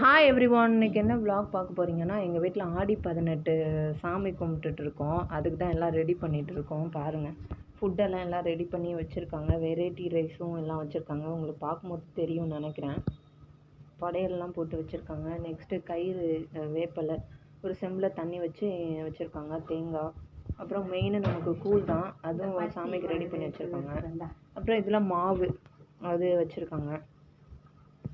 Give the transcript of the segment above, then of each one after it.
Hi every one இன்னைக்கு என்ன vlog பார்க்க போகிறீங்கன்னா எங்கள் வீட்டில் ஆடி பதினெட்டு சாமி கும்பிட்டுட்டு இருக்கோம் அதுக்கு தான் எல்லாம் ரெடி பண்ணிட்டு இருக்கோம் பாருங்கள் ஃபுட்டெல்லாம் எல்லாம் ரெடி பண்ணி வச்சுருக்காங்க. வெரைட்டி ரைஸும் எல்லாம் வச்சுருக்காங்க. உங்களுக்கு பார்க்கும்போது தெரியும்னு நினைக்கிறேன். படையல்லாம் போட்டு வச்சுருக்காங்க. நெக்ஸ்ட்டு கயிறு வேப்பிலை ஒரு செம்பில் தண்ணி வச்சு வச்சுருக்காங்க. தேங்காய். அப்புறம் மெயின் நமக்கு கூழ் தான். அதுவும் சாமிக்கு ரெடி பண்ணி வச்சுருக்காங்க. அப்புறம் இதில் மாவு அது வச்சுருக்காங்க.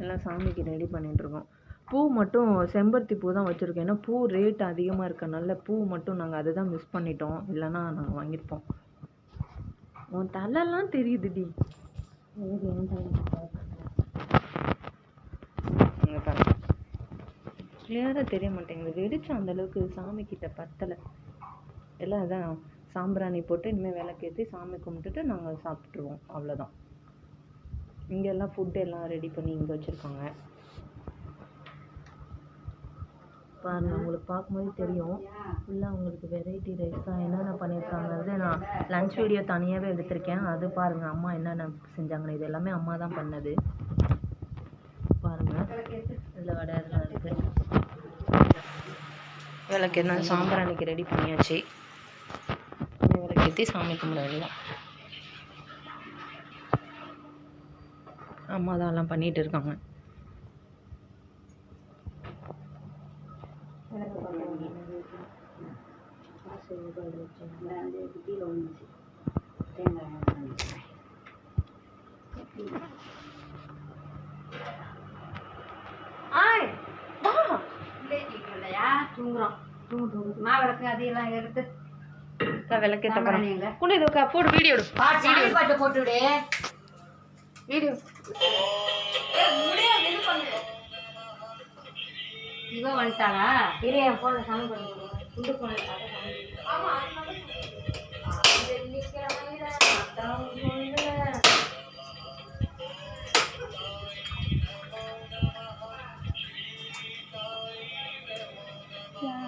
எல்லாம் சாமிக்கு ரெடி பண்ணிகிட்ருக்கோம் பூ மட்டும் செம்பருத்தி பூ தான் வச்சுருக்கோம் ஏன்னா பூ ரேட் அதிகமாக இருக்கனால பூ மட்டும் நாங்கள் அதை தான் மிஸ் பண்ணிட்டோம். இல்லைன்னா நாங்கள் வாங்கியிருப்போம். உன் தலைலாம் தெரியுதுடி. கிளியராக தெரிய மாட்டேங்குது. வெடிச்சம் அந்த அளவுக்கு சாமி கிட்ட பத்தலை. எல்லாம் அதான் சாம்பிராணி போட்டு இனிமேல் விளக்கேற்றி சாமி கும்பிட்டுட்டு நாங்கள் சாப்பிட்ருவோம் அவ்வளோதான் இங்க எல்லாம் ஃபுட் எல்லாம் ரெடி பண்ணி இங்கே வச்சுருக்காங்க. பாருங்க உங்களுக்கு பார்க்கும்போது தெரியும். ஃபுல்லாக உங்களுக்கு வெரைட்டி ரைஸ் தான் என்னென்ன பண்ணியிருக்காங்கிறது. நான் லன்ச் வீடியோ தனியாகவே எடுத்திருக்கேன். அது பாருங்கள் அம்மா என்னென்ன செஞ்சாங்கன்னு. இது எல்லாமே அம்மா தான் பண்ணது. பாருங்கள் இதில் வடை எல்லாம் இருக்குது விளக்கு என்ன? அன்னைக்கு ரெடி பண்ணியாச்சு. விளக்கேற்றி சாமி கும்பிட வேண்டியதான் அம்மா தான் எல்லாம் பண்ணிகிட்டு இருக்காங்க. மாவிளக்கு அதையெல்லாம் எடுத்து. விளக்கேற்ற சாம்பிராணி எங்க? கூட இது உக்கா- போடு வீடியோ எடு. சாமி பாட்டு போட்டுவிடு வீடியோ இவ வந்துட்டாளா? இரு என் போன்ல சாமி பாட்டு போடுவோம் குண்டு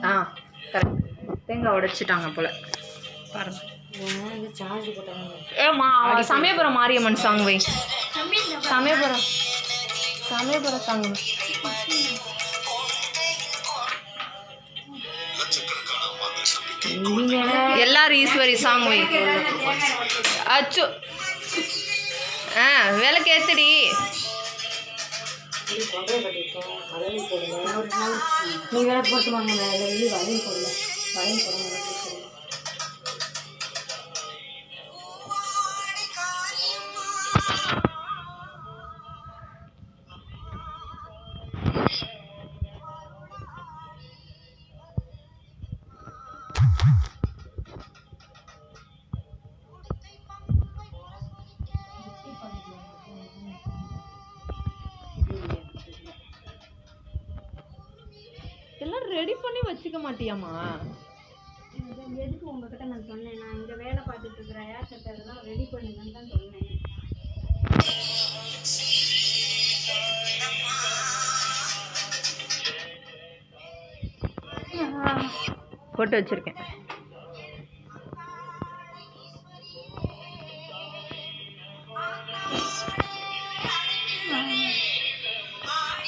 ஆ கரெக்ட் தேங்காய் உடைச்சிட்டாங்க போல. பாருங்க. சார்ஜ் போட்டாங்க ஏமா சமயபுரம் மாரியம்மன் சாங் வை. சமயபுரம். சமயபுரம். சாங் எல்லாரும் ஈஸ்வரி சாங் வை. அச்சு. ஆ விளக்கு ஏத்துடி நீ போட்டு வாங்க வளையும் எல்லாம் ரெடி பண்ணி வச்சுக்க மாட்டியாமா எதுக்கு உங்ககிட்ட நான் சொன்னேன்? நான் இங்க வேலை பார்த்துட்டு இருக்கிற ஏர் சட்டை ரெடி பண்ணுங்கன்னு தான் சொன்னேன். போட்டு வச்சுருக்கேன்.